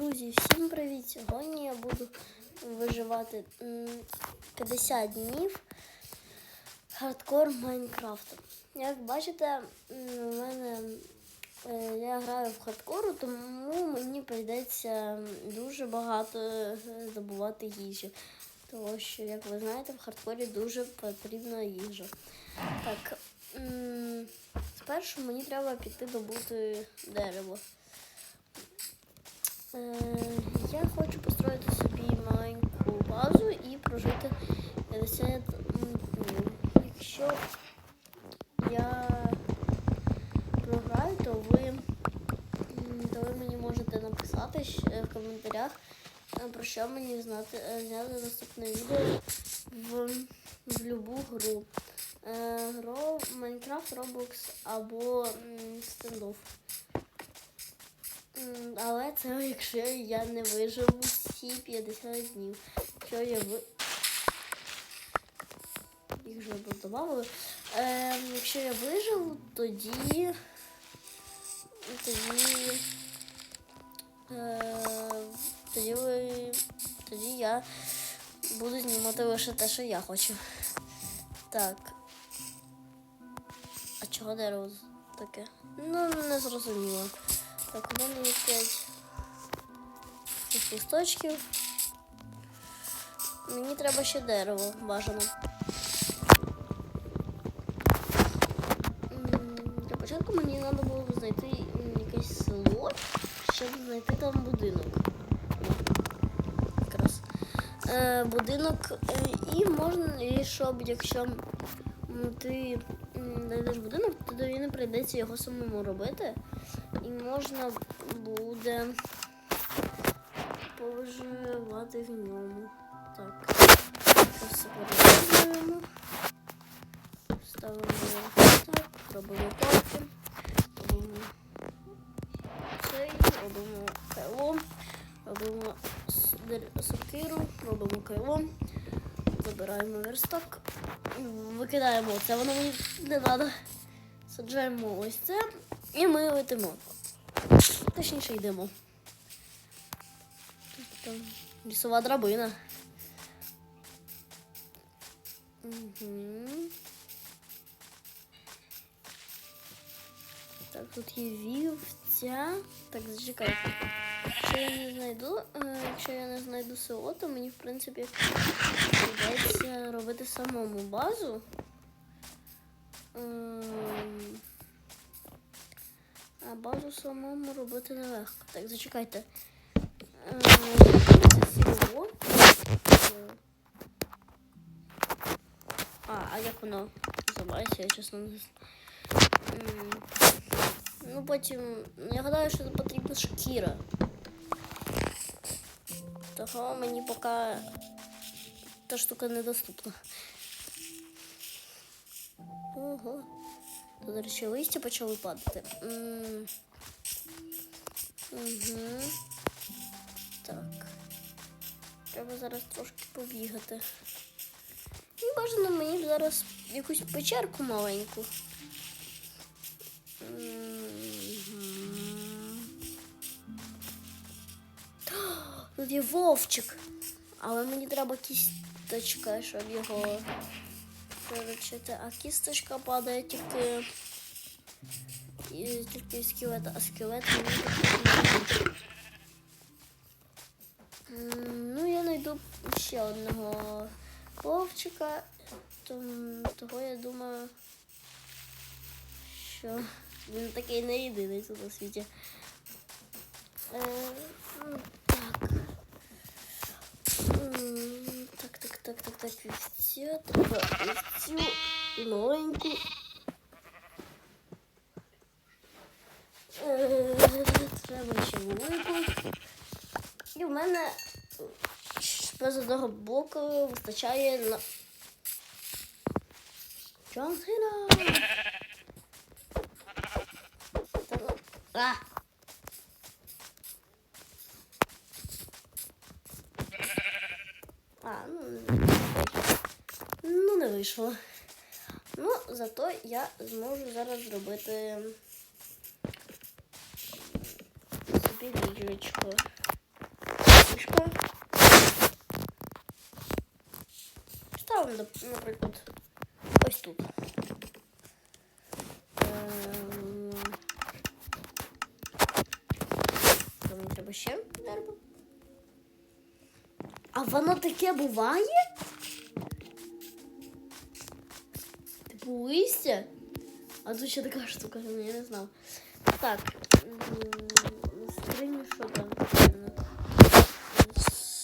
Друзі, всім привіт! Сьогодні я буду виживати 50 днів хардкор Майнкрафту. Як бачите, у мене е, я граю в хардкору, тому мені прийдеться дуже багато е, здобувати їжі. Тому що, як ви знаєте, в хардкорі дуже потрібна їжа. Так, спершу мені треба піти добути дерево. Е, Я хочу построїти собі маленьку базу і прожити 50 днів. Якщо я програю, то ви, то ви мені можете написати в коментарях, е, про що мені знати, е, зняти наступне відео в, в любу гру. Гро, Майнкрафт, Roblox або якщо я не виживу всі 50 днів. Якщо я ви... Їх вже додавали. Е, якщо я виживу, тоді. Тоді. Е, тоді ви. Тоді я буду знімати лише те, що я хочу. Так. А чого дерево таке? Ну, не зрозуміло. Так, у мене є 5 цих листочків. Мені треба ще дерево бажано. Для початку мені треба було знайти якесь село, щоб знайти там будинок. Якраз. Е, будинок е, і можна, і щоб якщо ти знайдеш будинок, то тобі не прийдеться його самому робити. І можна буде поживати в ньому. Так. Все перевіряємо. Ставимо так, робимо палки, робимо цей, робимо кайло, робимо сокиру, робимо кайло, забираємо верстак, викидаємо це, воно мені не треба. Саджаємо ось це і ми летимо. Точніше йдемо. Там лісова драбина. Угу. Так, тут є вівця. Так, зачекайте. Якщо я не знайду, е, якщо я не знайду село, то мені, в принципі, придеться робити самому базу. Ем, А базу самому робити нелегко. Так, зачекайте. Село. А, а як воно називається, я чесно не знаю. Ну, потім. Я гадаю, що тут потрібна шкіра. Того мені поки та штука недоступна. Ого. Тут, до речі, листя почали падати. Угу. Так. Треба зараз трошки побігати. І бажано мені зараз якусь печерку маленьку. Тут є вовчик. Але мені треба кісточка, щоб його приручити. А кісточка падає тільки. І тільки з скелета, а скелет мені Ну, я знайду ще одного вовчика. Того я думаю, що він такий не єдиний тут у світі. Е, ну, так. Так, так, так, так, так, вівця, треба вівцю маленьку. Е, Треба ще велику. І в мене без одного блоку вистачає на. Джон Сина! Ну, А! А, ну, не- ну не вийшло. Ну, зато я зможу зараз зробити собі ліжечко. ліжко. Наприклад, ось тут. То Мені треба ще дерево. А воно таке буває? Типу листя? А тут ще така штука, ну, я не знав. Так. м, Скриню, що там?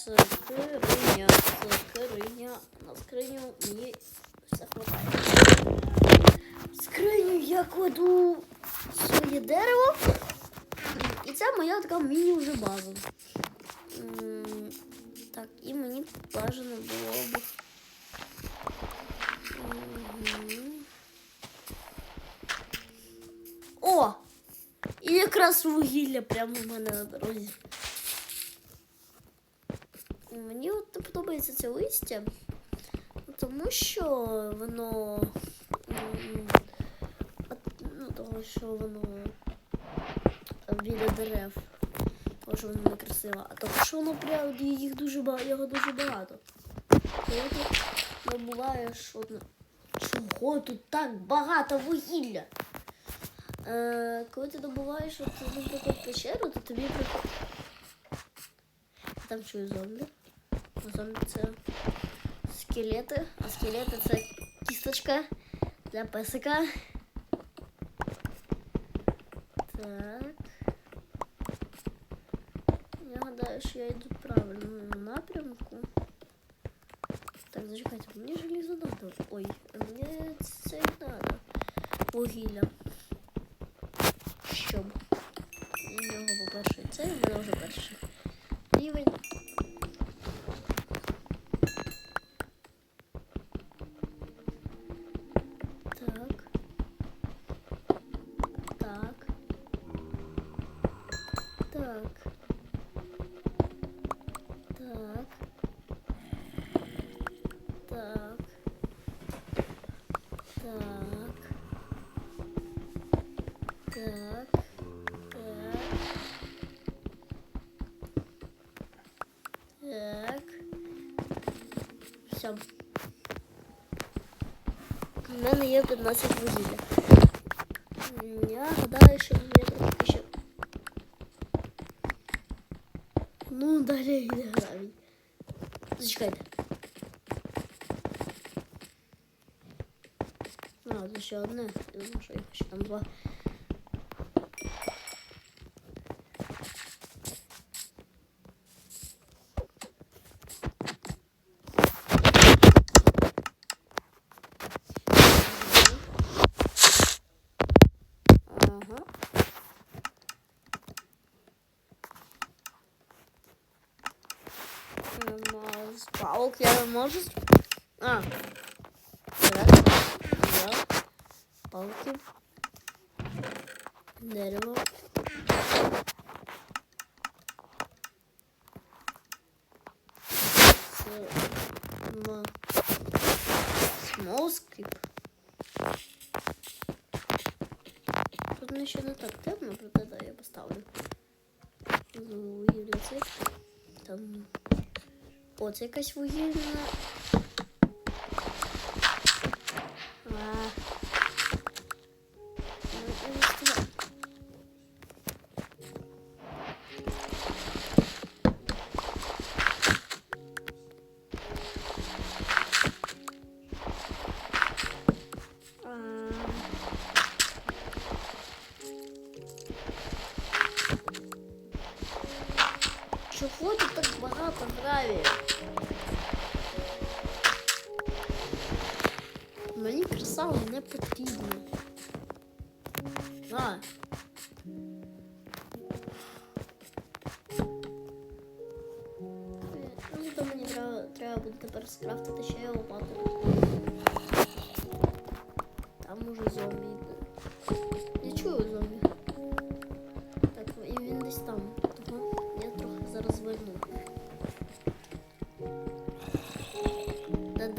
Скриня, скриня. На скриню мені все хватає. Скриню я кладу своє дерево. І це моя така міні вже база. Так, і мені бажано було б. О! І якраз вугілля прямо в мене на дорозі. Мені от не подобається це листя, тому що воно. Ну, того, що воно біля дерев. Тому що воно не красиво. А тому що воно прям їх дуже багато, його дуже багато. Коли добуваєш одне. Чого тут так багато вугілля? Е, коли ти добуваєш, от, наприклад, печеру, то тобі. Там чую зомбі. А зомбі це скелети, а скелети це кісточка для песика. Так. Я гадаю, що я йду в правильному напрямку. Так, зачекайте, мені желізо надо. Ой, Все. У мене є 15 вугілля. Я гадаю, що мені трохи ще. Ну, далі йде гравій. Зачекайте. А, це ще одне. Я думаю, що їх ще там два. okları можешь? А. Так. Взял. Палки. Дерево. Small Тут мне еще не так темно, тогда я поставлю. Ну, и в лице. Там о, це якась вугільна. А. Ну, я не сказала. А. Чого тут так багато гравію? Мені красава не потрібна. А. Е, Ну, то мені треба, треба буде тепер скрафтити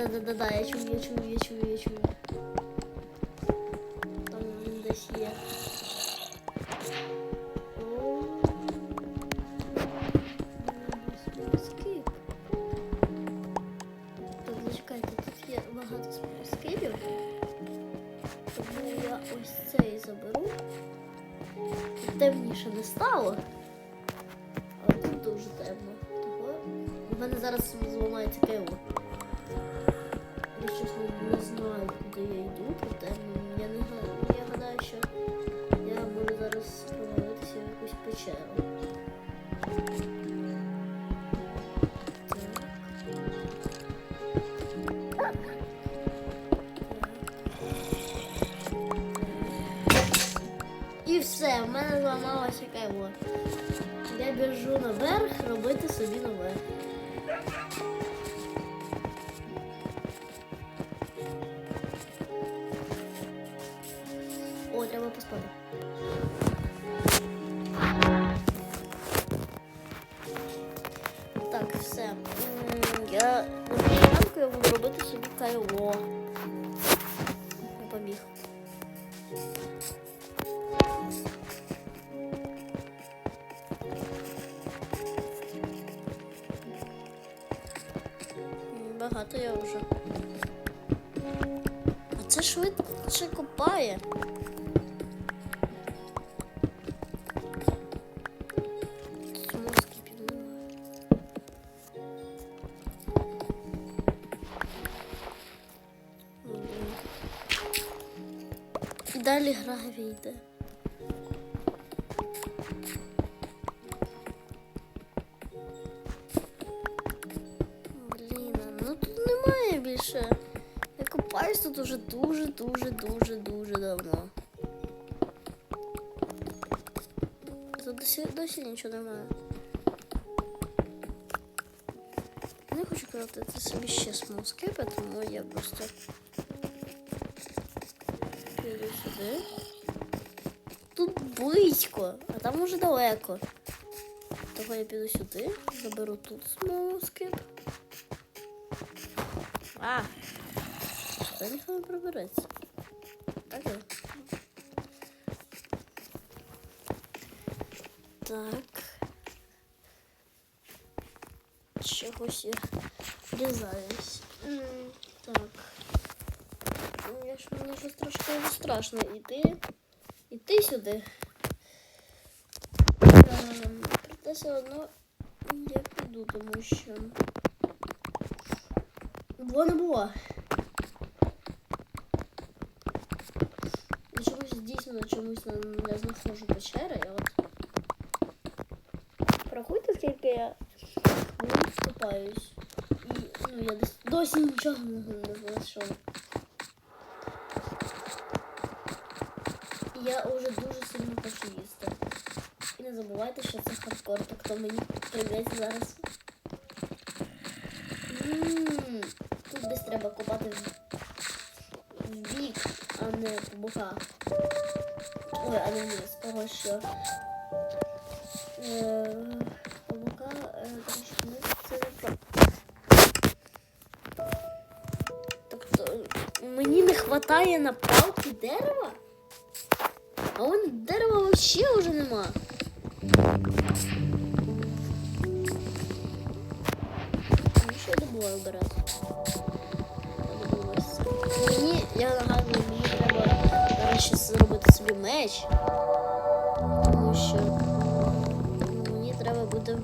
Да-да-да-да, я чую, я чую, я чую, я чую. Там він є. Так, зачекайте, тут є багато спускипів. Тому я ось цей заберу. Темніше не стало. Але тут дуже темно. У мене зараз зламається криво. Я чесно не знаю, куди я йду, проте я не га- я гадаю, що я буду зараз провалитися в якусь печеру. І все, в мене зламалося кайло. Я біжу наверх робити собі нове. Я ранку я буду робити собі кайло. Побіг. Багато я вже. А це швидше копає. Далі гра війде. Блін, ну тут немає більше. Я копаюсь тут уже дуже, дуже, дуже, дуже давно. Тут досі, досі нічого немає. Не хочу крафтити собі ще смолскипи, тому я просто сюди. Тут близько, а там уже далеко. Того я піду сюди, заберу тут смолскип. А! Сюди ніхто не прибереться. Так. Так. Чогось я врізаюсь. Так. Ну, я ж мені щось трошки страшно іти. Іти сюди. Ем, Проте все одно я піду, тому що. Була не була. Я чомусь дійсно чомусь не, не знаходжу печери. Я от. Порахуйте, скільки я хвилин вступаюсь. І ну, я досі нічого не, не знайшов. І Я вже дуже сильно хочу їсти. І не забувайте, що це хардкор, так то мені прийдеться зараз. М, Тут десь треба копати в, бік, а не по боках. Ой, а не вниз, того що е, по боках е, трошки це. Тобто мені не вистачає на палки дерева? Взагалі вже нема. Ну, я добуваю обирати? Мені, я нагадую, мені треба зараз ще зробити собі меч. Тому що мені треба буде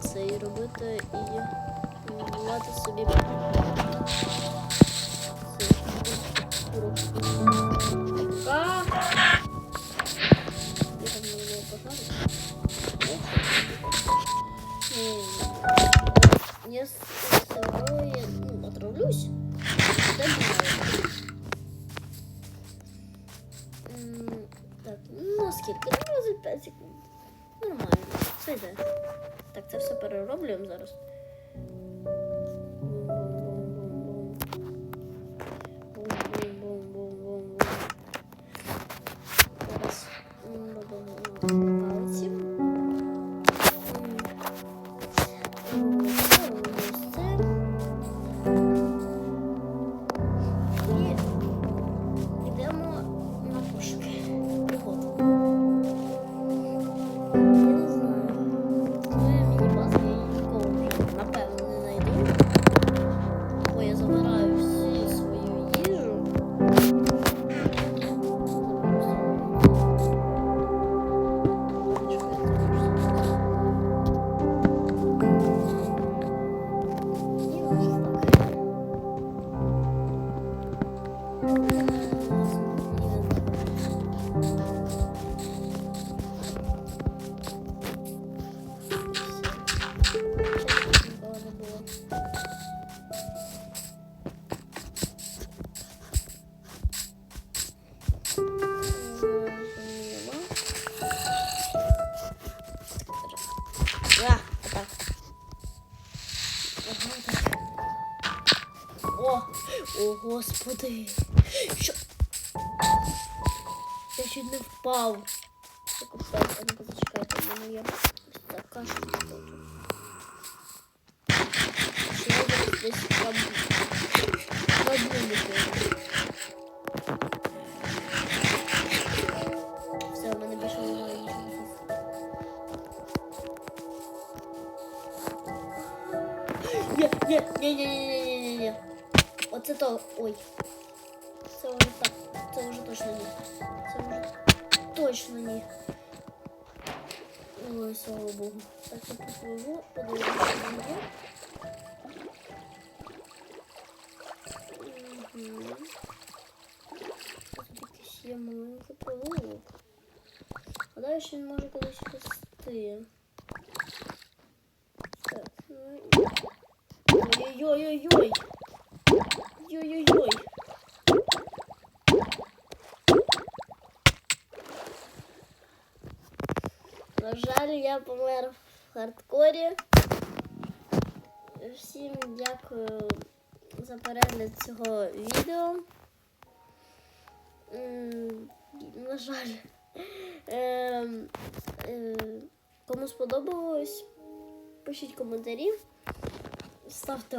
це і робити і будувати собі. Це, О, господи. Що? Я чуть не впав. Зачекайте, в мене є така штука тут. Що я десь там забув? Все, в мене більше немає нічого. Ні, ні, ні, ні, ні, ні. Оце то. Ой. Це вже так. Це вже точно ні. Це вже точно ні. Ой, слава Богу. Так, я попливу, подивлюся на нього. Угу. Тут якийсь є маленький провулок. А далі ще він може кудись вести. Так, ну і... Ой-ой-ой! На жаль, я помер в хардкорі. Всім дякую за перегляд цього відео. На жаль, ем, е, кому сподобалось, пишіть коментарі, ставте